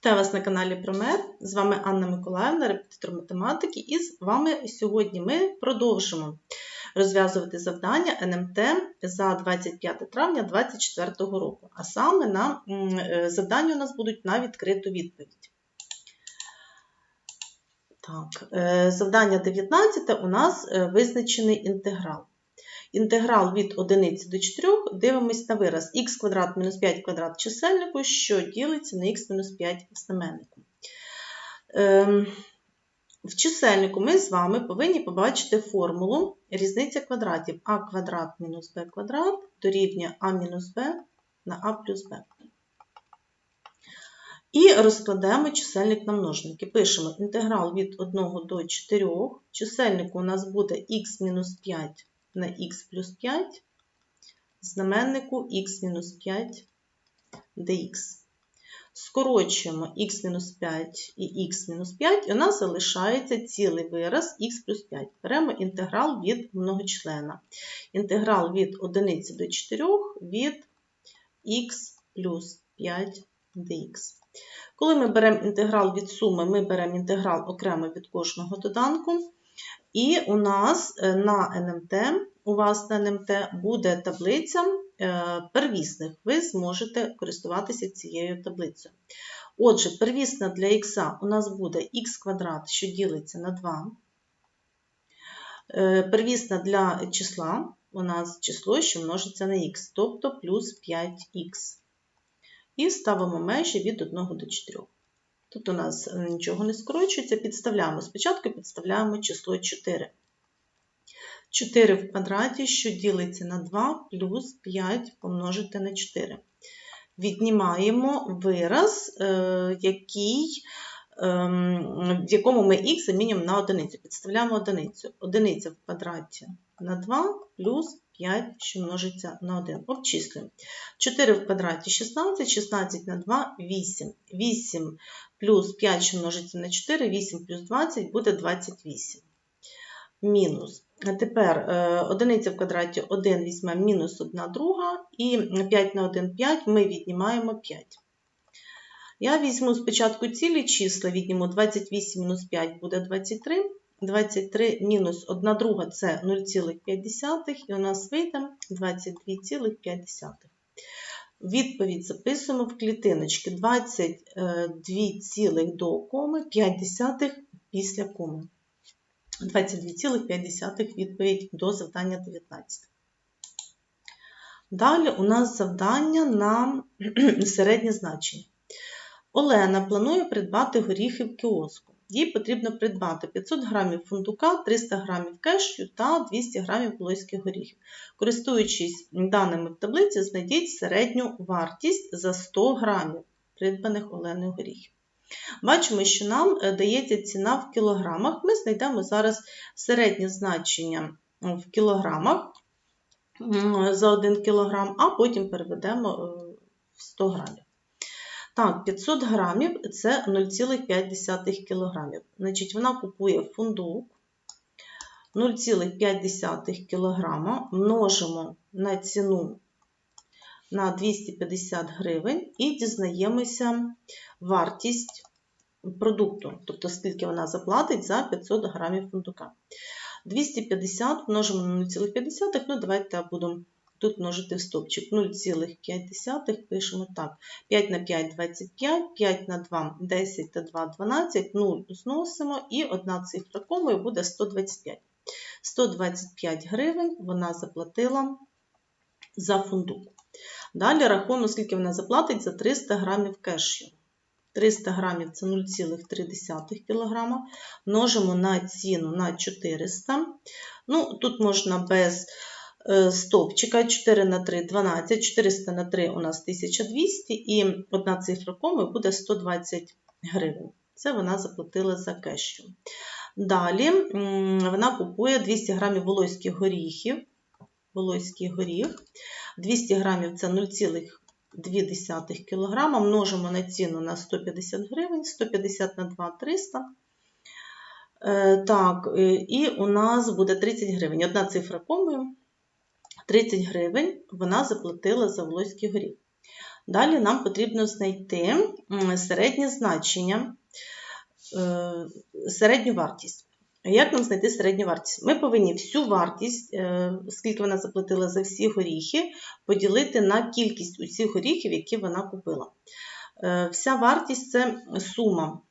Вітаю вас на каналі Промер. З вами Анна Миколаївна, репетитор математики, і з вами сьогодні ми продовжимо розв'язувати завдання НМТ за 25 травня 2024 року. А саме на е, завдання у нас будуть на відкриту відповідь. Так, е, завдання 19 у нас е, визначений інтеграл. Інтеграл від 1 до 4 дивимось на вираз х квадрат мінус 5 квадрат чисельнику, що ділиться на х мінус 5 знаменнику. Ем, В чисельнику ми з вами повинні побачити формулу різниця квадратів а квадрат мінус b квадрат дорівнює а мінус b на а плюс b. І розкладаємо чисельник на множники. Пишемо інтеграл від 1 до 4. В чисельнику у нас буде х мінус 5 на х плюс 5, знаменнику х мінус 5 dx. Скорочуємо х мінус 5 і х мінус 5, і у нас залишається цілий вираз х плюс 5. Беремо інтеграл від многочлена. Інтеграл від 1 до 4 від х плюс 5 dx. Коли ми беремо інтеграл від суми, ми беремо інтеграл окремо від кожного доданку. І у нас е, на НМТ, у вас на НМТ буде таблиця е, первісних. Ви зможете користуватися цією таблицею. Отже, первісна для х у нас буде х квадрат, що ділиться на 2. Е, Первісна для числа у нас число, що множиться на х, тобто плюс 5х. І ставимо межі від 1 до 4. Тут у нас е, нічого не скорочується, підставляємо. Спочатку підставляємо число 4. 4 в квадраті, що ділиться на 2, плюс 5 помножити на 4. Віднімаємо вираз, е, який, ем, в якому ми х замінюємо на одиницю. Підставляємо одиницю. Одиниця в квадраті на 2 плюс 5, що множиться на 1. Обчислюємо. 4 в квадраті 16, 16 на 2 8. 8 плюс 5, що множиться на 4, 8 плюс 20 буде 28. Мінус. А тепер е, одиниця в квадраті 1 візьмемо мінус 1 друга, і 5 на 1 5 ми віднімаємо 5. Я візьму спочатку цілі числа, відніму 28 мінус 5 буде 23. 23 мінус 1 друга це 0,5, і у нас вийде 22,5. Відповідь записуємо в клітиночки 22 цілих до коми, 5 після коми. 22,5 відповідь до завдання 19. Далі у нас завдання на середнє значення. Олена планує придбати горіхи в кіоску. Їй потрібно придбати 500 грамів фундука, 300 грамів кешю та 200 грамів волоських горіхів. Користуючись даними в таблиці, знайдіть середню вартість за 100 грамів придбаних Оленою горіхів. Бачимо, що нам е, дається ціна в кілограмах. Ми знайдемо зараз середнє значення в кілограмах за 1 кілограм, а потім переведемо е, в 100 грамів. Так, 500 грамів це 0,5 кг. Значить, вона купує фундук 0,5 кг, множимо на ціну на 250 гривень і дізнаємося вартість продукту, тобто скільки вона заплатить за 500 грамів фундука. 250 множимо на 0,5, ну давайте будемо Тут множити в стопчик 0,5 пишемо так. 5 на 5 25, 5 на 2 10 та 2 12, 0 зносимо і одна цифра комою буде 125. 125 гривень вона заплатила за фундук. Далі рахуємо, скільки вона заплатить за 300 грамів кешю. 300 грамів це 0,3 кг. Множимо на ціну на 400. Ну, Тут можна без Е, стовпчика 4 на 3 12, 400 на 3 у нас 1200 і одна цифра коми буде 120 гривень. Це вона заплатила за кещу. Далі вона купує 200 грамів волоських горіхів. Волоський горіх. 200 грамів це 0,2 кг. Множимо на ціну на 150 гривень, 150 на 2 300. Е, так, е, і у нас буде 30 гривень. Одна цифра комою 30 гривень вона заплатила за волоський горіх. Далі нам потрібно знайти середнє значення, е, середню вартість. Як нам знайти середню вартість? Ми повинні всю вартість, е, скільки вона заплатила за всі горіхи, поділити на кількість усіх горіхів, які вона купила. Е, Вся вартість це сума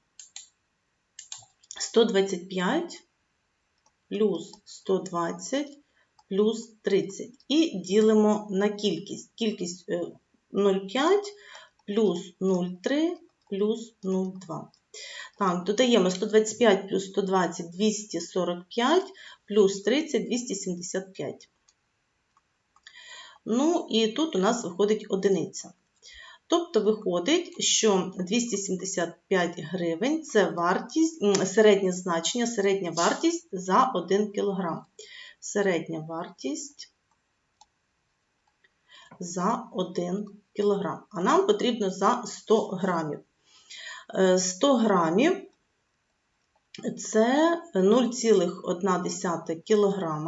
125 плюс 120 плюс 30. І ділимо на кількість. Кількість е, 0,5 плюс 0,3 плюс 0,2. Так, додаємо 125 плюс 120 245 плюс 30 275. Ну, і тут у нас виходить одиниця. Тобто виходить, що 275 гривень це вартість, середнє значення, середня вартість за 1 кг. Середня вартість за 1 кг. А нам потрібно за 100 грамів. Е, 100 грамів це 0,1 кг.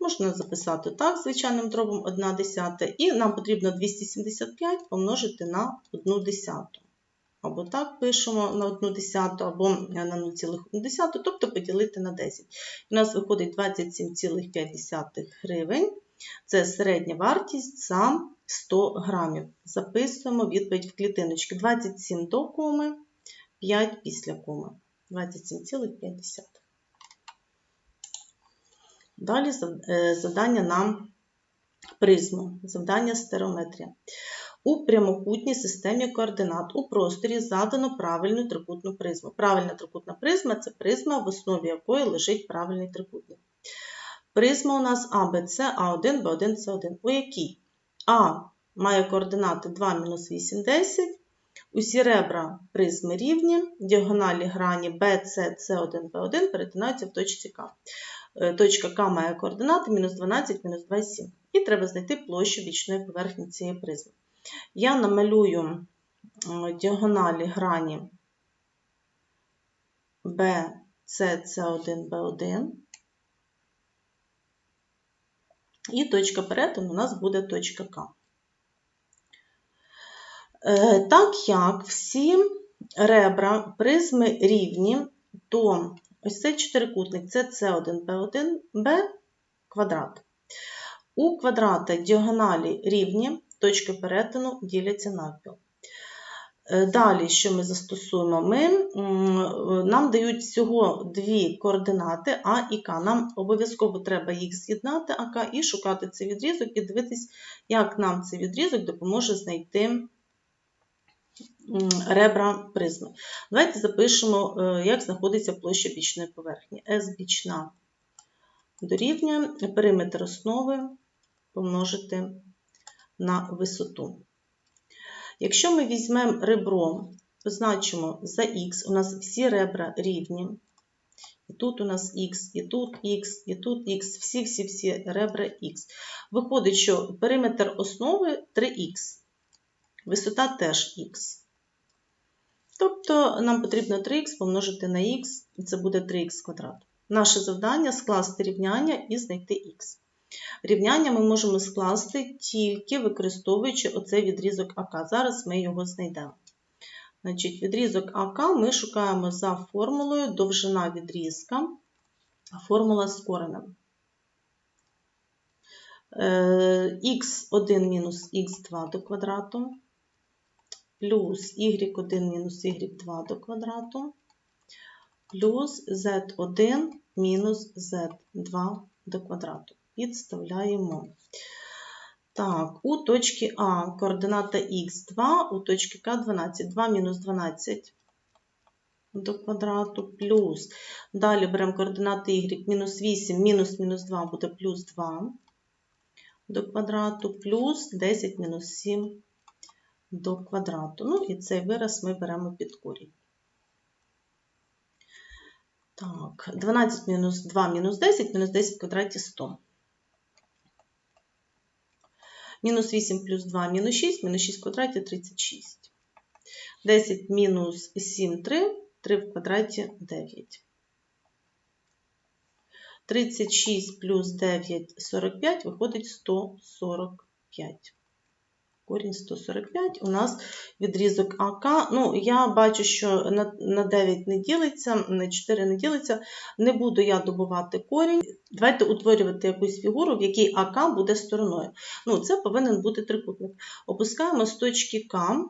Можна записати так, звичайним дробом 1 десята. І нам потрібно 275 помножити на 1 десяту. Або так пишемо на 1 десяту, або на 0,1, тобто поділити на 10. У нас виходить 27,5 гривень. Це середня вартість за 100 грамів. Записуємо відповідь в клітиночки. 27 до коми, 5 після коми. 27,5. Далі е, завдання на призму, завдання стереометрія. У прямокутній системі координат у просторі задано правильну трикутну призму. Правильна трикутна призма це призма, в основі якої лежить правильний трикутник. Призма у нас А, Б, С, А1, Б1, С1, у якій А має координати 2 мінус 8, 10. Усі ребра призми рівні, діагоналі грані B, C, C1, B1 перетинаються в точці К. Е, Точка К має координати мінус 12, мінус 2, 7. І треба знайти площу бічної поверхні цієї призми. Я намалюю діагоналі грані B, C, C1, B1. І точка перетину у нас буде точка К. Е, Так як всі ребра призми рівні, то ось цей чотирикутник це С1, Б1, Б квадрат. У квадрата діагоналі рівні, точки перетину діляться навпіл. Е, Далі, що ми застосуємо? Ми, Нам дають всього дві координати А і К. Нам обов'язково треба їх з'єднати АК і шукати цей відрізок, і дивитись, як нам цей відрізок допоможе знайти ребра призми. Давайте запишемо, е, як знаходиться площа бічної поверхні. С бічна дорівнює периметр основи помножити на висоту. Якщо ми візьмемо ребро, позначимо за х, у нас всі ребра рівні. І тут у нас х, і тут х, і тут х, всі-всі-всі ребра х. Виходить, що периметр основи 3х, висота теж х. Тобто нам потрібно 3х помножити на х, і це буде 3х квадрат. Наше завдання скласти рівняння і знайти х. Рівняння ми можемо скласти тільки використовуючи оцей відрізок АК. Зараз ми його знайдемо. Значить, Відрізок АК ми шукаємо за формулою довжина відрізка, формула з коренем. х1 мінус х2 до квадрату, плюс y1 мінус y2 до квадрату, плюс z1 мінус z2 до квадрату підставляємо. Так, у точки А координата х2, у точки К 12, 2 мінус 12 до квадрату, плюс. Далі беремо координати y, мінус 8, мінус мінус 2 буде плюс 2 до квадрату, плюс 10 мінус 7 до квадрату. Ну і цей вираз ми беремо під корінь. Так, 12 мінус 2 мінус 10, мінус 10 в квадраті 100. Мінус 8 плюс 2 мінус 6, мінус 6 в квадраті 36. 10 мінус 7 3, 3 в квадраті 9. 36 плюс 9 45 виходить 145. Корінь 145 у нас відрізок АК. Ну, я бачу, що на, на 9 не ділиться, на 4 не ділиться. Не буду я добувати корінь. Давайте утворювати якусь фігуру, в якій АК буде стороною. Ну, це повинен бути трикутник. Опускаємо з точки К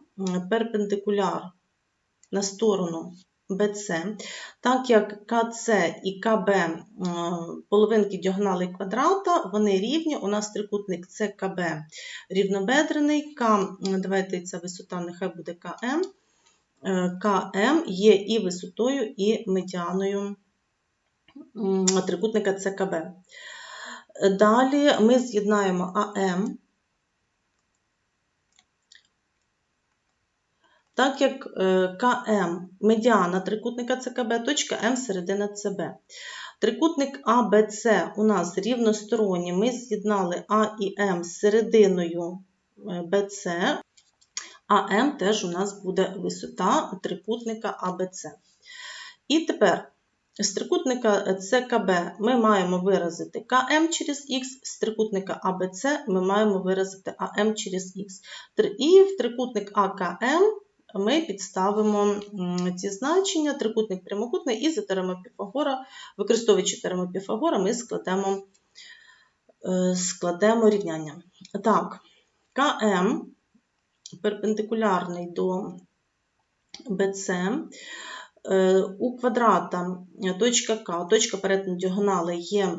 перпендикуляр на сторону BC, так як КЦ і КБ половинки діагонали квадрата, вони рівні. У нас трикутник ЦКБ рівнобедрений, К, давайте ця висота нехай буде КМ. Е, КМ є і висотою, і медіаною трикутника ЦКБ. Далі ми з'єднаємо АМ. Так як е, КМ медіана трикутника ЦКБ, точка М середина ЦБ. Трикутник АБЦ у нас рівносторонній. Ми з'єднали А і М з серединою е, БЦ, а М теж у нас буде висота трикутника АБЦ. І тепер з трикутника ЦКБ ми маємо виразити КМ через Х, з трикутника АБЦ ми маємо виразити АМ через Х. І в трикутник АКМ ми підставимо ці значення, трикутник прямокутний і за теорема Піфагора, використовуючи теорему Піфагора, ми складемо, е, складемо рівняння. Так, КМ перпендикулярний до БЦ. У квадрата е, точка К, точка перетину діагонали є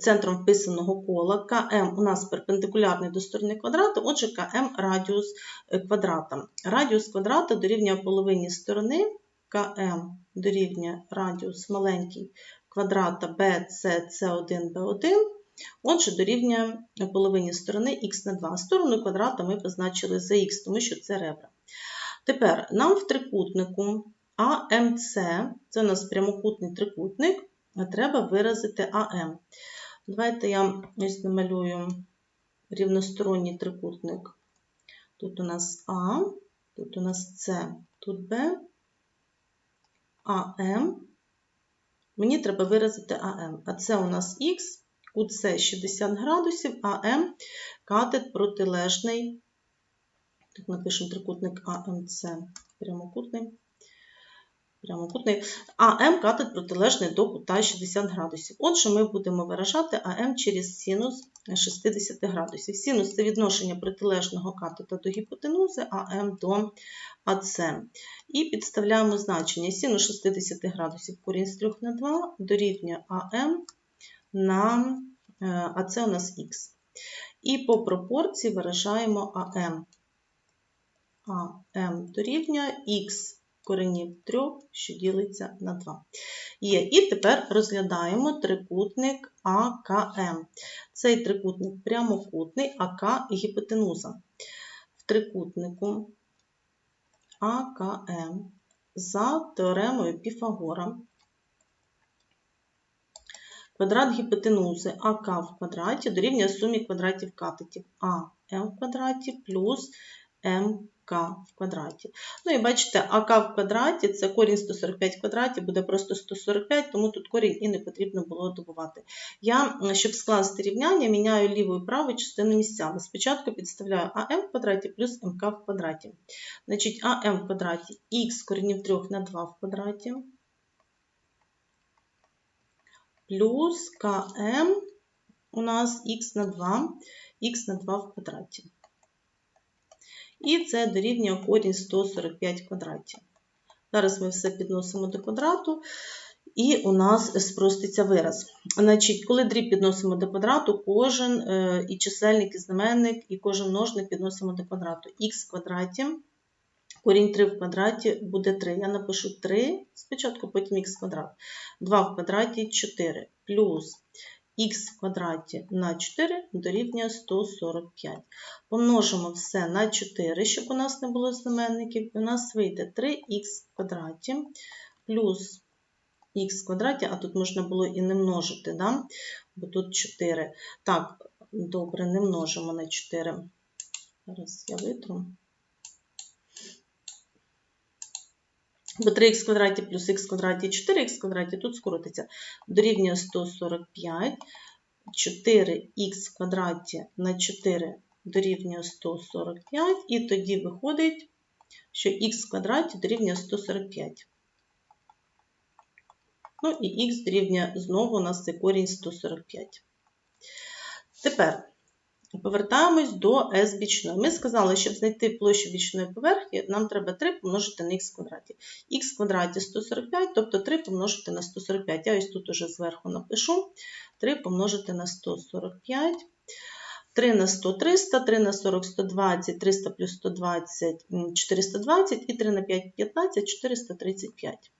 центром вписаного кола. КМ у нас перпендикулярний до сторони квадрата, отже, КМ радіус е, квадрата. Радіус квадрата дорівнює половині сторони, КМ дорівнює радіус маленький квадрата BC, C1, B1. Отже, дорівнює половині сторони х на 2. Сторону квадрата ми позначили за х, тому що це ребра. Тепер нам в трикутнику АМЦ, це у нас прямокутний трикутник, а треба виразити АМ. Давайте я ось намалюю рівносторонній трикутник. Тут у нас А, тут у нас С, тут Б, АМ. Мені треба виразити АМ. А це у нас Х, кут С 60 градусів, АМ катет протилежний. Тут напишемо трикутник АМЦ прямокутний прямокутний, М катет протилежний до кута 60 градусів. Отже, ми будемо виражати АМ через синус 60 градусів. Синус це відношення протилежного катета до гіпотенузи, а М до АЦ. І підставляємо значення. Синус 60 градусів корінь з 3 на 2 дорівнює АМ на АЦ у нас Х. І по пропорції виражаємо АМ. АМ дорівнює Х коренів 3, що ділиться на 2. Є. І тепер розглядаємо трикутник АКМ. Цей трикутник прямокутний, АК гіпотенуза. В трикутнику АКМ за теоремою Піфагора квадрат гіпотенузи АК в квадраті дорівнює сумі квадратів катетів АМ в квадраті плюс МК в квадраті. Ну і бачите, АК в квадраті це корінь 145 в квадраті, буде просто 145, тому тут корінь і не потрібно було добувати. Я, щоб скласти рівняння, міняю ліву і праву частину місцями. Спочатку підставляю АМ в квадраті плюс МК в квадраті. Значить, АМ в квадраті х коренів 3 на 2 в квадраті. Плюс КМ у нас х на 2, х на 2 в квадраті. І це дорівнює корінь 145 квадратів. Зараз ми все підносимо до квадрату, і у нас спроститься вираз. Значить, Коли дріб підносимо до квадрату, кожен е, і чисельник, і знаменник, і кожен множник підносимо до квадрату. Х в квадраті, корінь 3 в квадраті буде 3. Я напишу 3 спочатку, потім х квадрат. 2 в квадраті 4 плюс х в квадраті на 4 дорівнює 145. Помножимо все на 4, щоб у нас не було знаменників, і у нас вийде 3х в квадраті плюс х в квадраті, а тут можна було і не множити, да? бо тут 4. Так, добре, не множимо на 4. Зараз я витру. Бо 3х квадраті плюс х квадраті 4х квадраті тут скоротиться. Дорівнює 145. 4х в квадраті на 4 дорівнює 145, і тоді виходить, що х квадраті дорівнює 145. Ну і х дорівнює знову у нас це корінь 145. Тепер повертаємось до s бічної. Ми сказали, щоб знайти площу бічної поверхні, нам треба 3 помножити на х квадраті. х квадраті 145, тобто 3 помножити на 145. Я ось тут уже зверху напишу. 3 помножити на 145. 3 на 100 300, 3 на 40 120, 300 плюс 120 420 і 3 на 5 15 435.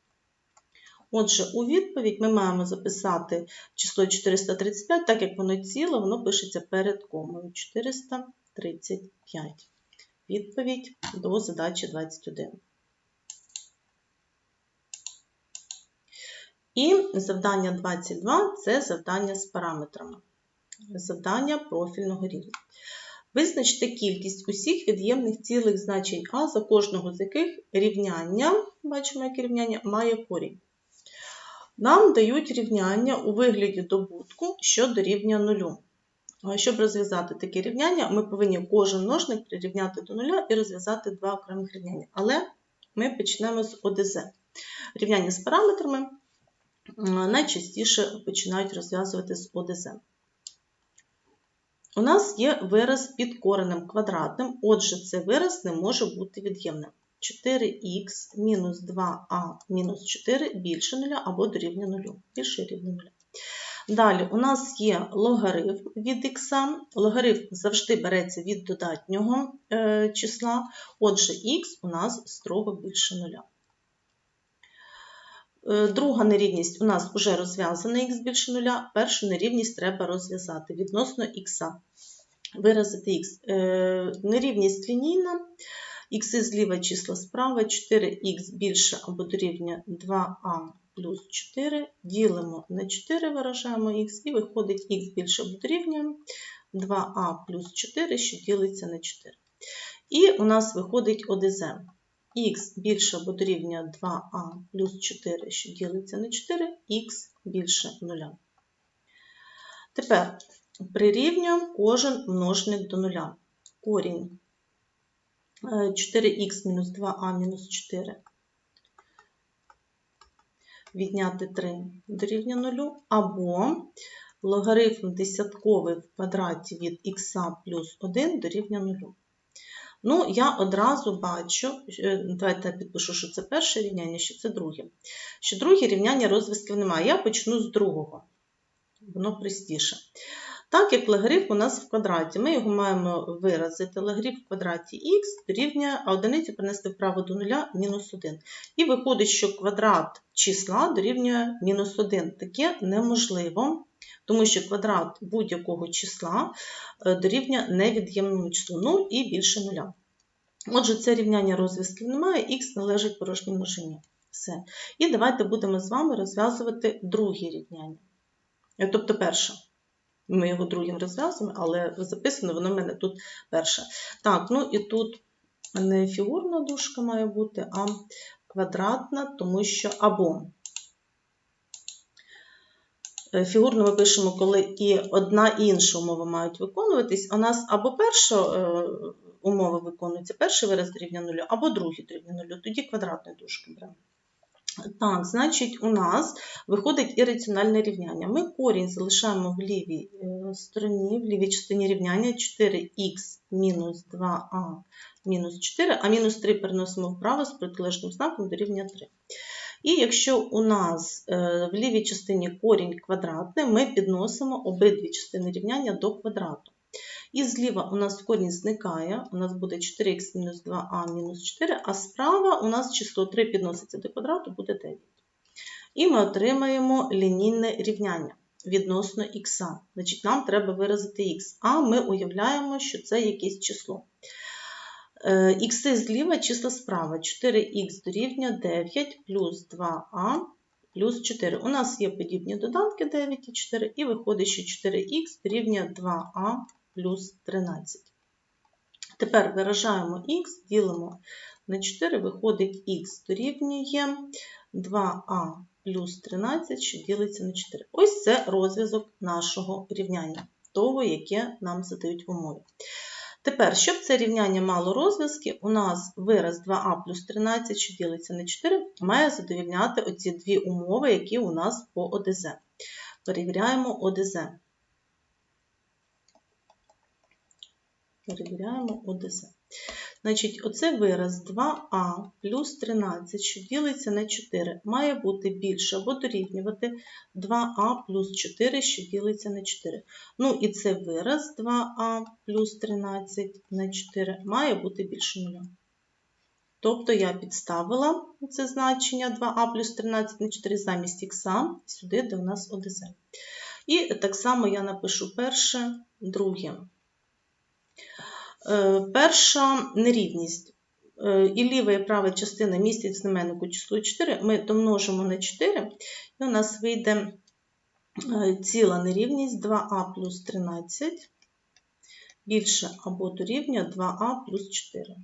Отже, у відповідь ми маємо записати число 435, так як воно ціле, воно пишеться перед комою 435. Відповідь до задачі 21. І завдання 22 це завдання з параметрами. Завдання профільного рівня. Визначте кількість усіх від'ємних цілих значень А, за кожного з яких рівняння, бачимо, яке рівняння, має корінь. Нам дають рівняння у вигляді добутку, що дорівнює нулю. Щоб розв'язати таке рівняння, ми повинні кожен множник прирівняти до нуля і розв'язати два окремих рівняння. Але ми почнемо з ОДЗ. Рівняння з параметрами найчастіше починають розв'язувати з ОДЗ. У нас є вираз під коренем квадратним, отже, цей вираз не може бути від'ємним. 4х мінус 2а мінус 4 більше 0 або дорівнює 0. Більше рівня 0. Далі у нас є логарифм від х. Логарифм завжди береться від додатнього е, числа, отже, х у нас строго більше 0. Е, Друга нерівність у нас вже розв'язана х більше 0. Першу нерівність треба розв'язати відносно х. Виразити х. Е, Нерівність лінійна. Х зліва числа справа, 4х більше або дорівнює 2а плюс 4. Ділимо на 4, виражаємо х, і виходить х більше або дорівнює 2а плюс 4, що ділиться на 4. І у нас виходить ОДЗ. х більше або дорівнює 2а плюс 4, що ділиться на 4, х більше 0. Тепер прирівнюємо кожен множник до нуля. Корінь 4х мінус 2а мінус 4. Відняти 3 дорівнює 0. Або логарифм десятковий в квадраті від х плюс 1 дорівнює 0. Ну, я одразу бачу, е, давайте я підпишу, що це перше рівняння, що це друге. Що друге рівняння розв'язків немає. Я почну з другого. Воно простіше. Так як логарифм у нас в квадраті, ми його маємо виразити. Логарифм в квадраті х дорівнює, а одиницю принести вправо до нуля мінус 1. І виходить, що квадрат числа дорівнює мінус 1. Таке неможливо, тому що квадрат будь-якого числа е, дорівнює невід'ємному числу 0 і більше нуля. Отже, це рівняння розв'язків немає, х належить порожній множині. Все. І давайте будемо з вами розв'язувати друге рівняння. Е, Тобто перше. Ми його другим розв'язуємо, але записано воно в мене тут перше. Так, ну і тут не фігурна дужка має бути, а квадратна, тому що або Е, фігурно ми пишемо, коли і одна і інша умова мають виконуватись. У нас або перша е, умова виконується, перший вираз дорівнює нулю, або другий дорівнює нулю, тоді квадратної дужки беремо. Так, значить, у нас виходить ірраціональне рівняння. Ми корінь залишаємо в лівій е, стороні, в лівій частині рівняння 4х мінус 2а мінус 4, а мінус 3 переносимо вправо з протилежним знаком до рівня 3. І якщо у нас е, в лівій частині корінь квадратний, ми підносимо обидві частини рівняння до квадрату. І зліва у нас корінь зникає, у нас буде 4х мінус 2а мінус 4, а справа у нас число 3 підноситься до квадрату, буде 9. І ми отримаємо лінійне рівняння відносно х. Значить, нам треба виразити х, а ми уявляємо, що це якесь число. Е, Ікси зліва, числа справа. 4х дорівнює 9 плюс 2а плюс 4. У нас є подібні додатки 9 і 4, і виходить, що 4х дорівнює 2а плюс 13. Тепер виражаємо х, ділимо на 4, виходить х дорівнює 2а плюс 13, що ділиться на 4. Ось це розв'язок нашого рівняння, того, яке нам задають в умові. Тепер, щоб це рівняння мало розв'язки, у нас вираз 2а плюс 13, що ділиться на 4, має задовільняти оці дві умови, які у нас по ОДЗ. Перевіряємо ОДЗ. Перевіряємо ОДЗ. Значить, оце вираз 2а плюс 13, що ділиться на 4, має бути більше або дорівнювати 2а плюс 4, що ділиться на 4. Ну і це вираз 2а плюс 13 на 4 має бути більше 0. Тобто я підставила це значення 2а плюс 13 на 4 замість х сюди, де у нас ОДЗ. І так само я напишу перше, друге. Е, Перша нерівність. Е, І ліва і права частина містять знаменнику число 4. Ми домножимо на 4, і у нас вийде е, ціла нерівність 2а плюс 13 більше або дорівнює 2а плюс 4.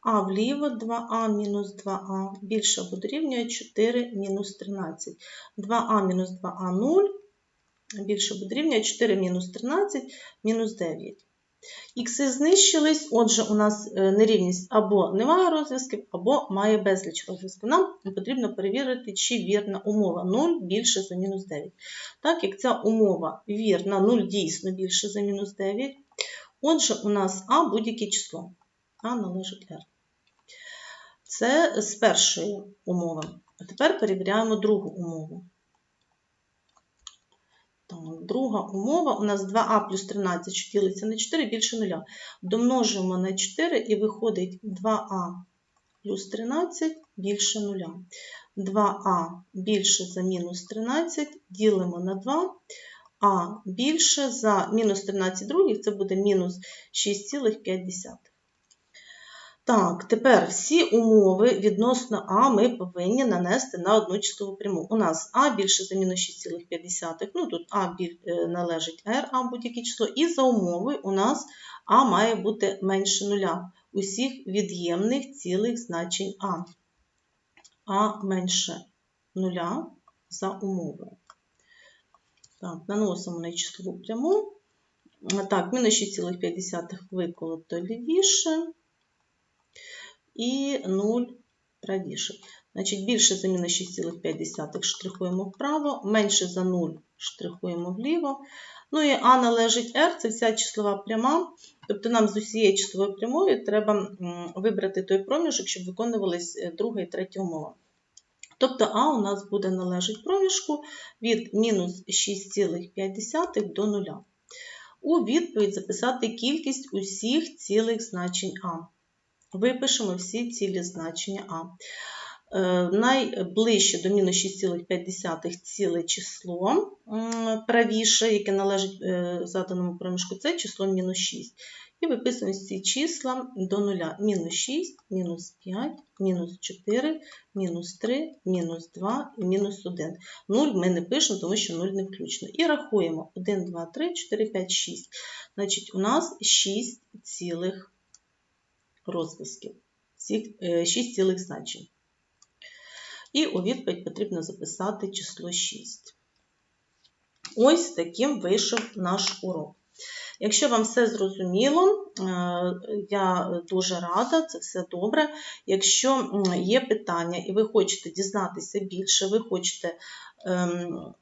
А вліво 2а мінус 2а більше або дорівнює 4 мінус 13. 2а мінус 2а 0 більше або дорівнює 4 мінус 13 мінус 9. Ікси знищились, отже, у нас е, нерівність або немає розв'язків, або має безліч розв'язків. Нам потрібно перевірити, чи вірна умова 0 більше за мінус 9. Так як ця умова вірна, 0 дійсно більше за мінус 9, отже, у нас А будь-яке число. А належить R. Це з першої умови. А тепер перевіряємо другу умову. Так, друга умова у нас 2а плюс 13, що ділиться на 4 більше 0. Домножуємо на 4 і виходить 2а плюс 13 більше 0. 2а більше за мінус 13 ділимо на 2, а більше за мінус 13 других це буде мінус 6,5. Так, тепер всі умови відносно А ми повинні нанести на одну числову пряму. У нас А більше за мінус 6,5, ну тут А е, належить R, А будь-яке число, і за умови у нас А має бути менше нуля усіх від'ємних цілих значень А. А менше нуля за умовою. Так, наносимо на числову пряму. Так, мінус 6,5 виколото лівіше і 0 правіше. Значить, більше за мінус 6,5 штрихуємо вправо, менше за 0 штрихуємо вліво. Ну і А належить R, це вся числова пряма. Тобто нам з усієї числової прямої треба вибрати той проміжок, щоб виконувались е, друга і третя умова. Тобто А у нас буде належить проміжку від мінус 6,5 до 0. У відповідь записати кількість усіх цілих значень А. Випишемо всі цілі значення А. Е, найближче до мінус 6,5 ціле число правіше, яке належить е, заданому проміжку, це число мінус 6. І виписуємо ці числа до нуля. Мінус 6, мінус 5, мінус 4, мінус 3, мінус 2 і мінус 1. 0 ми не пишемо, тому що 0 не включено. І рахуємо 1, 2, 3, 4, 5, 6. Значить, у нас 6 цілих розв'язків, 6 цілих значень. І у відповідь потрібно записати число 6. Ось таким вийшов наш урок. Якщо вам все зрозуміло, е, я дуже рада, це все добре. Якщо є питання і ви хочете дізнатися більше, ви хочете ем,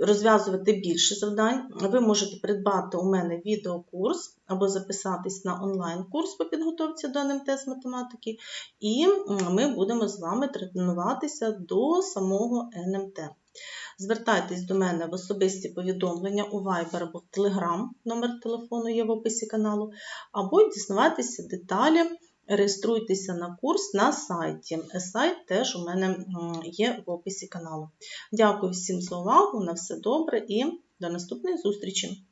розв'язувати більше завдань, ви можете придбати у мене відеокурс або записатись на онлайн-курс по підготовці до НМТ з математики, і ми будемо з вами тренуватися до самого НМТ. Звертайтесь до мене в особисті повідомлення у Viber або в Telegram, номер телефону є в описі каналу, або дізнавайтеся деталі реєструйтеся на курс на сайті. Сайт теж у мене є в описі каналу. Дякую всім за увагу, на все добре і до наступної зустрічі!